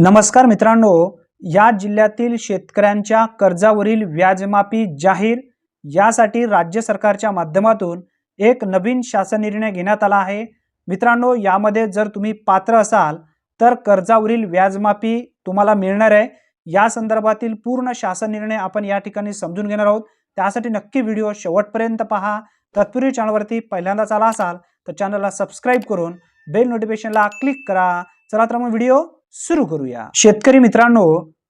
नमस्कार मित्रांनो या जिल्ह्यातील शेतकऱ्यांच्या कर्जावरील व्याजमाफी जाहीर यासाठी राज्य सरकारच्या माध्यमातून एक नवीन शासन निर्णय घेण्यात आला आहे. मित्रांनो यामध्ये जर तुम्ही पात्र असाल तर कर्जावरील व्याजमाफी तुम्हाला मिळणार आहे. या संदर्भातील पूर्ण शासन निर्णय आपण या ठिकाणी समजून घेणार आहोत. त्यासाठी नक्की व्हिडिओ शेवटपर्यंत पहा. तत्पूर्वी चॅनलवरती पहिल्यांदाच आला असाल तर चॅनलला सबस्क्राईब करून बेल नोटिफिकेशनला क्लिक करा. चला तर मग व्हिडिओ सुरू करूया. शेतकरी मित्रांनो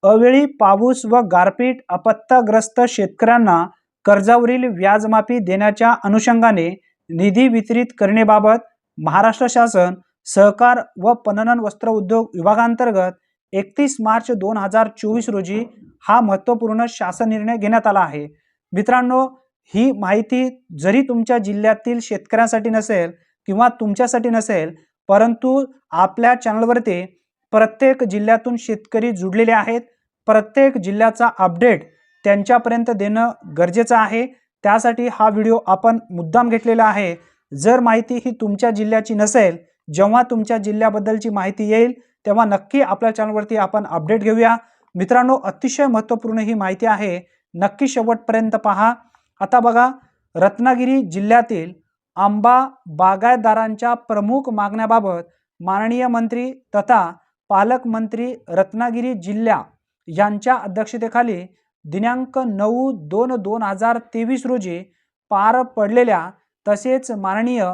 अवेळी पाऊस व गारपीट अपत्ताग्रस्त शेतकऱ्यांना कर्जावरील व्याजमाफी देण्याच्या अनुषंगाने निधी वितरित करण्याबाबत महाराष्ट्र शासन सहकार व पणन वस्त्र उद्योग विभागांतर्गत एकतीस मार्च दोन हजार चोवीस रोजी हा महत्त्वपूर्ण शासन निर्णय घेण्यात आला आहे. मित्रांनो ही माहिती जरी तुमच्या जिल्ह्यातील शेतकऱ्यांसाठी नसेल किंवा तुमच्यासाठी नसेल परंतु आपल्या चॅनलवरती प्रत्येक जिल्ह्यातून शेतकरी जुडलेले आहेत. प्रत्येक जिल्ह्याचा अपडेट त्यांच्यापर्यंत देणं गरजेचं आहे. त्यासाठी हा व्हिडिओ आपण मुद्दाम घेतलेला आहे. जर माहिती ही तुमच्या जिल्ह्याची नसेल जेव्हा तुमच्या जिल्ह्याबद्दलची माहिती येईल तेव्हा नक्की आपल्या चॅनलवरती आपण अपडेट घेऊया. मित्रांनो अतिशय महत्त्वपूर्ण ही माहिती आहे. नक्की शेवटपर्यंत पहा. आता बघा रत्नागिरी जिल्ह्यातील आंबा बागायतदारांच्या प्रमुख मागण्याबाबत माननीय मंत्री तथा पालकमंत्री रत्नागिरी जिल्हा यांच्या अध्यक्षतेखाली दिनांक नऊ दोन दोन हजार तेवीस रोजी पार पडलेल्या तसेच माननीय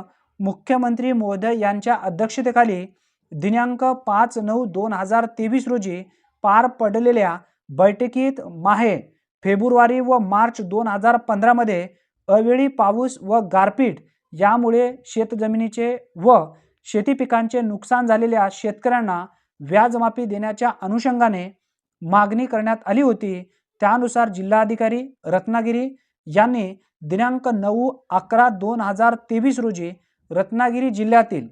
मुख्यमंत्री महोदय यांच्या अध्यक्षतेखाली दिनांक पाच नऊ दोन हजार तेवीस रोजी पार पडलेल्या बैठकीत माहे फेब्रुवारी व मार्च दोन हजार पंधरामध्ये अवेळी पाऊस व गारपीट यामुळे शेतजमिनीचे व शेती पिकांचे नुकसान झालेल्या शेतकऱ्यांना व्याजमाफी देण्याच्या अनुषंगाने मागणी करण्यात आली होती. त्यानुसार जिल्हाधिकारी रत्नागिरी यांनी दिनांक नऊ अकरा दोन हजार तेवीस रोजी रत्नागिरी जिल्ह्यातील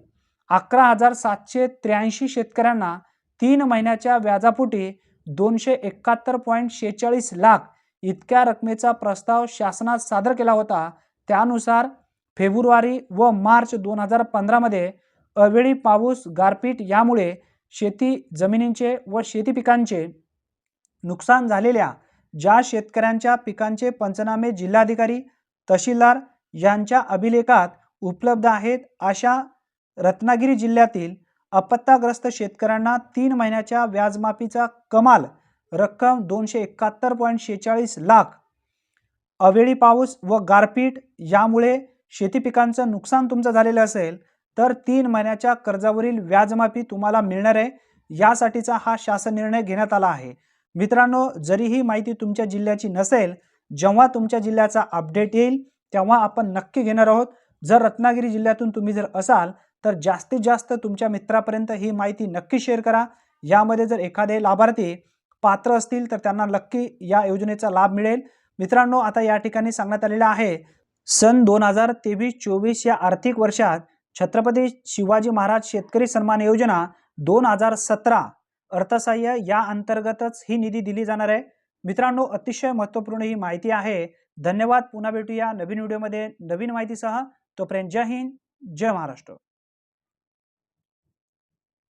अकरा हजार सातशे त्र्याऐंशी शेतकऱ्यांना तीन महिन्याच्या व्याजापोटी दोनशे एकाहत्तर पॉईंट शेहेचाळीस लाख इतक्या रकमेचा प्रस्ताव शासनात सादर केला होता. त्यानुसार फेब्रुवारी व मार्च दोन हजार पंधरामध्ये अवेळी पाऊस गारपीट यामुळे शेती जमिनींचे व शेती पिकांचे नुकसान झालेल्या ज्या शेतकऱ्यांच्या पिकांचे पंचनामे जिल्हाधिकारी तहसीलदार यांच्या अभिलेखात उपलब्ध आहेत अशा रत्नागिरी जिल्ह्यातील अपत्ताग्रस्त शेतकऱ्यांना तीन महिन्याच्या व्याजमाफीचा कमाल रक्कम दोनशे एकाहत्तर पॉईंट शेहेचाळीस लाख. अवेळी पाऊस व गारपीट यामुळे शेती पिकांचं नुकसान तुमचं झालेलं असेल तर तीन महिन्याच्या कर्जावरील व्याजमाफी तुम्हाला मिळणार आहे. यासाठीचा हा शासन निर्णय घेण्यात आला आहे. मित्रांनो जरी ही माहिती तुमच्या जिल्ह्याची नसेल जेव्हा तुमच्या जिल्ह्याचा अपडेट येईल तेव्हा आपण नक्की घेणार आहोत. जर रत्नागिरी जिल्ह्यातून तुम्ही जर असाल तर जास्तीत जास्त तुमच्या मित्रापर्यंत ही माहिती नक्की शेअर करा. यामध्ये जर एखादे लाभार्थी पात्र असतील तर त्यांना नक्की या योजनेचा लाभ मिळेल. मित्रांनो आता या ठिकाणी सांगण्यात आलेलं आहे. सन दोन हजार तेवीस चोवीस या आर्थिक वर्षात छत्रपती शिवाजी महाराज शेतकरी सन्मान योजना दोन हजार सतरा अर्थसहाय्य या अंतर्गतच ही निधी दिली जाणार आहे. मित्रांनो अतिशय महत्त्वपूर्ण ही माहिती आहे. धन्यवाद. पुन्हा भेटूया नवीन व्हिडिओमध्ये. नवीन माहितीसह तोपर्यंत जय हिंद जय महाराष्ट्र.